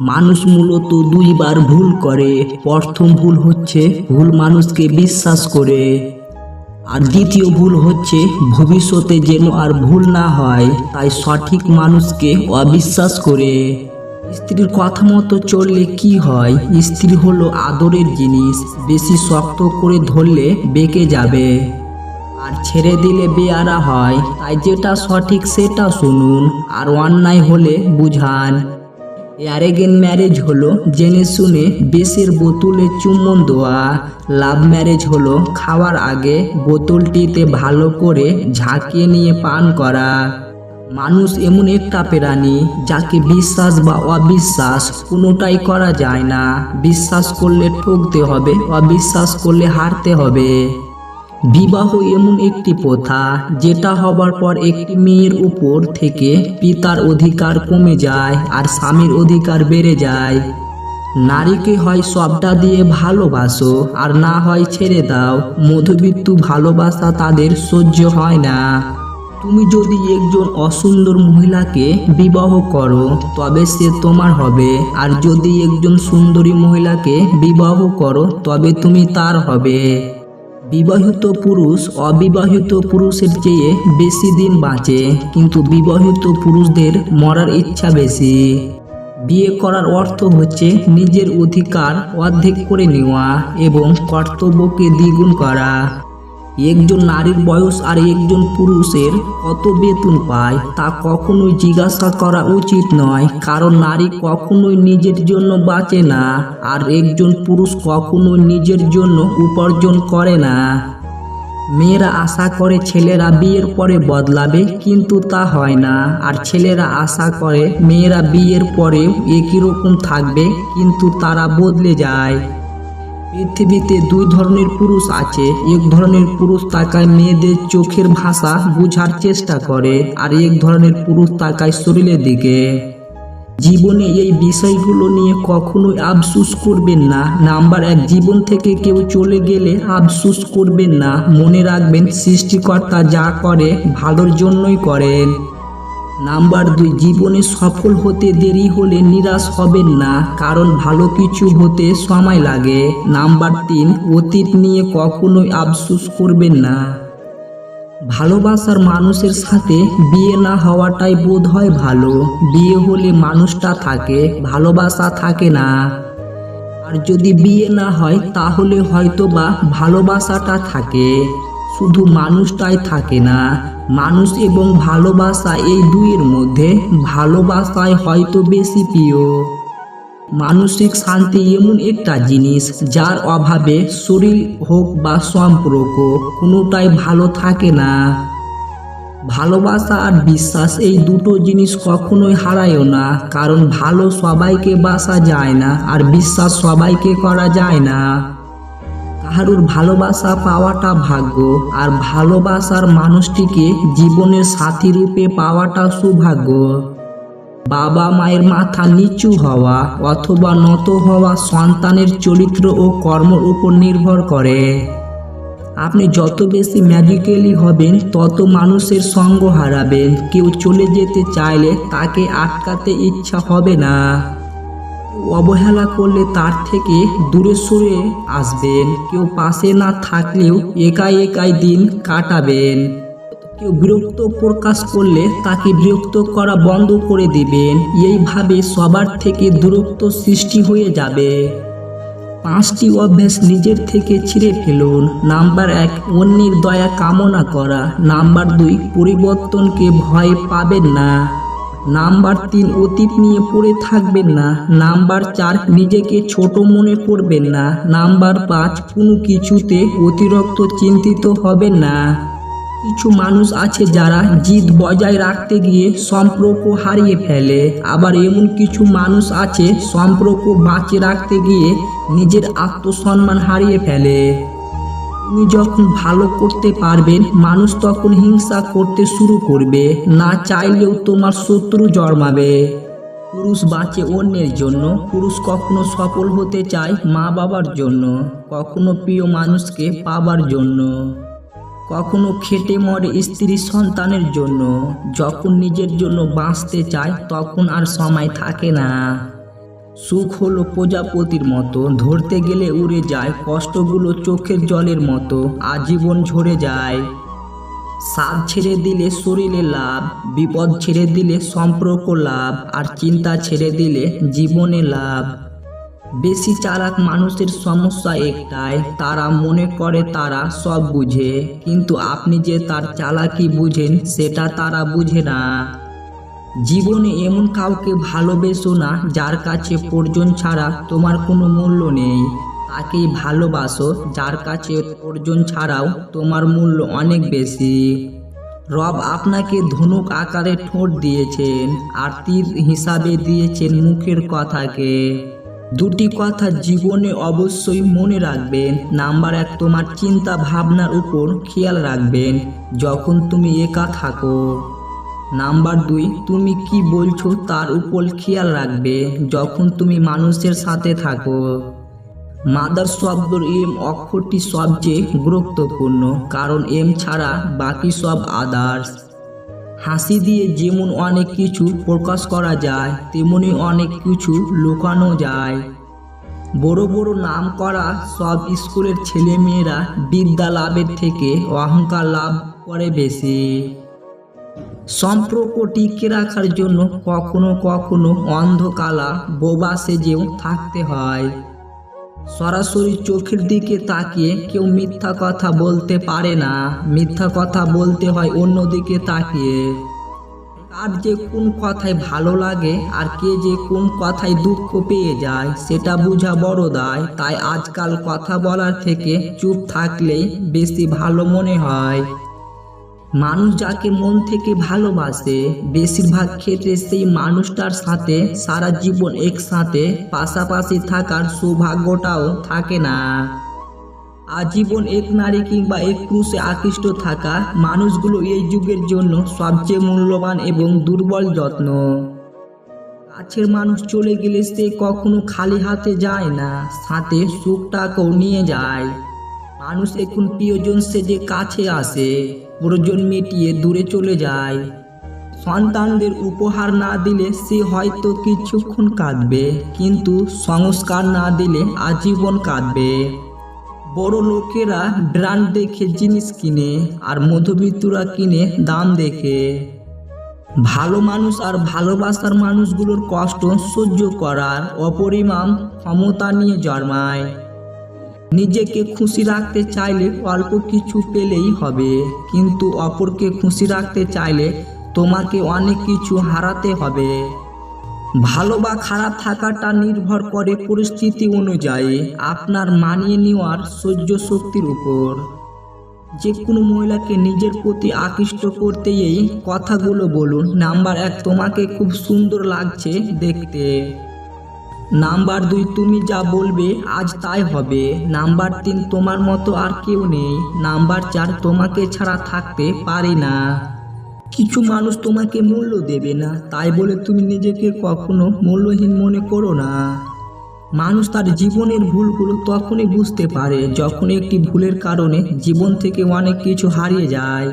মানুষ মূলত দুইবার ভুল করে। প্রথম ভুল হচ্ছে ভুল মানুষকে বিশ্বাস করে। আর দ্বিতীয় ভুল হচ্ছে ভবিষ্যতে যেন আর ভুল না হয়, তাই সঠিক মানুষকে অবিশ্বাস করে। স্ত্রীর কথা মতো চললে কি হয়? স্ত্রী হলো আদরের জিনিস, বেশি শক্ত করে ধরলে বেঁকে যাবে। আর ছেড়ে দিলে বেয়ারা হয়, তাই যেটা সঠিক সেটা শুনুন, আর অন্যায় হলে বুঝান। অ্যারেগেন ম্যারেজ হলো জেনে শুনে বেশের বোতলে চুম্বন দেওয়া। লাভ ম্যারেজ হলো খাওয়ার আগে বোতলটিতে ভালো করে ঝাঁকিয়ে নিয়ে পান করা। মানুষ এমন একটা প্রাণী যাকে বিশ্বাস বা অবিশ্বাস কোনোটাই করা যায় না। বিশ্বাস করলে ঠকতে হবে, অবিশ্বাস করলে হারতে হবে। বিবাহ এমন একটি প্রথা যেটা হবার পর একটি মেয়ের উপর থেকে পিতার অধিকার কমে যায় আর স্বামীর অধিকার বেড়ে যায়। নারীকে হয় সবটা দিয়ে ভালোবাসো আর না হয় ছেড়ে দাও। মধুবিত্তু ভালোবাসা তাদের সহ্য হয় না। তুমি যদি একজন অসুন্দর মহিলাকে বিবাহ করো, তবে সে তোমার হবে। আর যদি একজন সুন্দরী মহিলাকে বিবাহ করো, তবে তুমি তার হবে। বিবাহিত পুরুষ অবিবাহিত পুরুষের চেয়ে বেশি দিন বাঁচে, কিন্তু বিবাহিত পুরুষদের মরার ইচ্ছা বেশি। বিয়ে করার অর্থ হচ্ছে নিজের অধিকার অর্ধেক করে নেওয়া এবং কর্তব্যকে দ্বিগুণ করা। একজন নারীর বয়স আর একজন পুরুষের কত বেতন পায় তা কখনোই জিজ্ঞাসা করা উচিত নয়, কারণ নারী কখনোই নিজের জন্য বাঁচে না আর একজন পুরুষ কখনোই নিজের জন্য উপার্জন করে না। মেয়েরা আশা করে ছেলেরা বিয়ের পরে বদলাবে, কিন্তু তা হয় না। আর ছেলেরা আশা করে মেয়েরা বিয়ের পরেও একই রকম থাকবে, কিন্তু তারা বদলে যায়। পৃথিবীতে দুই ধরনের পুরুষ আছে। এক ধরনের পুরুষ তাকায় মেয়েদের চোখের ভাষা বোঝার চেষ্টা করে আর এক ধরনের পুরুষ তাকায় শরীরের দিকে। জীবনে এই বিষয়গুলো নিয়ে কখনোই আফসুস করবেন না। নাম্বার এক, জীবন থেকে কেউ চলে গেলে আফসুস করবেন না। মনে রাখবেন, সৃষ্টিকর্তা যা করে, ভালোর জন্যই করেন। নাম্বার দুই, জীবনে সফল হতে দেরি হলে নিরাশ হবেন না, কারণ ভালো কিছু হতে সময় লাগে। নাম্বার তিন, অতীত নিয়ে কখনোই আফসুস করবেন না। ভালোবাসার মানুষের সাথে বিয়ে না হওয়াটাই বোধ হয় ভালো। বিয়ে হলে মানুষটা থাকে, ভালোবাসা থাকে না। আর যদি বিয়ে না হয়, তাহলে হয়তো বা ভালোবাসাটা থাকে। শুধু মানুষটাই থাকে না, মানুষ এবং ভালোবাসা এই দুইয়ের মধ্যে ভালোবাসায় হয়তো বেশি প্রিয়। মানসিক শান্তি এমন একটা জিনিস যার অভাবে শরীর হোক বা সম্পর্ক কোনোটাই ভালো থাকে না। ভালোবাসা আর বিশ্বাস এই দুটো জিনিস কখনোই হারায়ও না, কারণ ভালো সবাইকে বাসা যায় না আর বিশ্বাস সবাইকে করা যায় না। কাহারুর ভালোবাসা পাওয়াটা ভাগ্য, আর ভালোবাসার মানুষটিকে জীবনের সাথী রূপে পাওয়াটা সৌভাগ্য। বাবা মায়ের মাথা নিচু হওয়া অথবা নত হওয়া সন্তানের চরিত্র ও কর্মর উপর নির্ভর করে। আপনি যত বেশি ম্যাজিক্যালি হবেন, তত মানুষের সঙ্গ হারাবেন। কেউ চলে যেতে চাইলে তাকে আটকাতে ইচ্ছা হবে না। অবহেলা করলে তার থেকে দূরে সরে আসবেন। কেউ পাশে না থাকলেও একাই একাই দিন কাটাবেন। কেউ বিরক্ত প্রকাশ করলে তাকে বিরক্ত করা বন্ধ করে দিবেন। এইভাবে সবার থেকে দূরত্ব সৃষ্টি হয়ে যাবে। পাঁচটি অভ্যাস নিজের থেকে ছিঁড়ে ফেলুন। নাম্বার এক, অন্যের দয়া কামনা করা। নাম্বার দুই, পরিবর্তনকে ভয় পাবেন না। নাম্বার তিন, অতীত নিয়ে পড়ে থাকবেন না। নাম্বার চার, নিজেকে ছোট মনে করবেন না। নাম্বার পাঁচ, কোনো কিছুতে অতিরিক্ত চিন্তিত হবেন না। কিছু মানুষ আছে যারা জিদ বজায় রাখতে গিয়ে সম্পর্ক হারিয়ে ফেলে। আবার এমন কিছু মানুষ আছে সম্পর্ক বাঁচিয়ে রাখতে গিয়ে নিজের আত্মসম্মান হারিয়ে ফেলে। তুমি যখন ভালো করতে পারবেন, মানুষ তখন হিংসা করতে শুরু করবে। না চাইলেও তোমার শত্রু জন্মাবে। পুরুষ বাঁচে অন্যের জন্য, পুরুষ কখনো সফল হতে চায় মা বাবার জন্য, কখনো প্রিয় মানুষকে পাবার জন্য। কখনো খেটে মরে স্ত্রী সন্তানের জন্য, যখন নিজের জন্য বাঁচতে চায়, তখন আর সময় থাকে না। সুখ হলো প্রজাপতির মতো, ধরতে গেলে উড়ে যায়, কষ্টগুলো চোখের জলের মতো, আজীবন ঝরে যায়। সাদ ছেড়ে দিলে শরীরে লাভ, বিপদ ছেড়ে দিলে সম্পর্ক লাভ, আর চিন্তা ছেড়ে দিলে জীবনে লাভ। বেশি চালাক মানুষের সমস্যা একটাই, তারা মনে করে তারা সব বুঝে, কিন্তু আপনি যে তার চালাকি বুঝেন, সেটা তারা বুঝে না। জীবনে এমন কাউকে ভালোবেসো না যার কাছে পর্যন্ত ছাড়া তোমার কোনো মূল্য নেই। তাকেই ভালোবাসো, যার কাছে পর্যন্ত ছাড়াও তোমার মূল্য অনেক বেশি। রব আপনাকে ধনুক আকারে ঠোঁট দিয়েছেন, আর তীর হিসাবে দিয়েছেন মুখের কথাকে। দুটি কথা জীবনে অবশ্যই মনে রাখবেন। নাম্বার এক, তোমার চিন্তা ভাবনার উপর খেয়াল রাখবেন। যখন তুমি একা থাকো নাম্বার দুই, তুমি কি বলছো তার উপর খেয়াল রাখবে যখন তুমি মানুষের সাথে থাকো। মাদার শব্দর এম অক্ষরটি সবচেয়ে গুরুত্বপূর্ণ, কারণ এম ছাড়া বাকি সব আদার্স হাসি দিয়ে যেমন অনেক কিছু প্রকাশ করা যায়, তেমনি অনেক কিছু লুকানো যায়। বড় বড় নাম করা সব স্কুলের ছেলেমেয়েরা বিদ্যা লাভের থেকে অহংকার লাভ করে বেশি। সম্পর্ক টিকে রাখার জন্য কখনো কখনো অন্ধকালা বোবা সেজেও থাকতে হয়। সরাসরি চোখের দিকে তাকিয়ে কেউ মিথ্যা কথা বলতে পারে না। মিথ্যা কথা বলতে হয় অন্যদিকে তাকিয়ে। কার যে কোন কথায় ভালো লাগে আর কে যে কোন কথায় দুঃখ পেয়ে যায়, সেটা বোঝা বড় দায়। তাই আজকাল কথা বলার থেকে চুপ থাকলেই বেশি ভালো মনে হয়। মানুষ যাকে মন থেকে ভালোবাসে, বেশিরভাগ ক্ষেত্রে সেই মানুষটার সাথে সারা জীবন একসাথে, পাশাপাশি থাকার সৌভাগ্যটাও থাকে না। আজীবন এক নারী কিংবা এক পুরুষে আকৃষ্ট থাকা মানুষগুলো এই যুগের জন্য সবচেয়ে মূল্যবান এবং দুর্বল যত্ন। কাছের মানুষ চলে গেলে সে কখনো খালি হাতে যায় না, সাথে সুখটাকেও নিয়ে যায়। মানুষ এখন প্রিয়জন সেজে কাছে আসে, প্রয়োজন মিটিয়ে দূরে চলে যায়। সন্তানদের উপহার না দিলে সে হয়তো কিছুক্ষণ কাঁদবে, কিন্তু সংস্কার না দিলে আজীবন কাঁদবে। বড় লোকেরা ব্র্যান্ড দেখে জিনিস কিনে আর মধ্যবিত্তরা কিনে দাম দেখে। ভালো মানুষ আর ভালোবাসার মানুষগুলোর কষ্ট সহ্য করার অপরিমাণ ক্ষমতা নিয়ে জন্মায়। নিজেকে খুশি রাখতে চাইলে অল্প কিছু পেলেই হবে। কিন্তু অপরকে খুশি রাখতে চাইলে তোমাকে অনেক কিছু হারাতে হবে। ভালো বা খারাপ থাকাটা নির্ভর করে পরিস্থিতি অনুযায়ী আপনার মানিয়ে নেওয়ার সহ্য শক্তির উপর। যে কোনো মহিলাকে নিজের প্রতি আকৃষ্ট করতে এই কথাগুলো বলুন। নাম্বার এক, তোমাকে খুব সুন্দর লাগছে দেখতে। নাম্বার দুই, তুমি যা বলবে আজ তাই হবে। নাম্বার তিন, তোমার মতো আর কেউ নেই। নাম্বার চার, তোমাকে ছাড়া থাকতে পারি না। কিছু মানুষ তোমাকে মূল্য দেবে না। তাই বলে তুমি নিজেকে কখনো মূল্যহীন মনে করো না। মানুষ তার জীবনের ভুলগুলো তখনই বুঝতে পারে, যখন একটি ভুলের কারণে জীবন থেকে অনেক কিছু হারিয়ে যায়।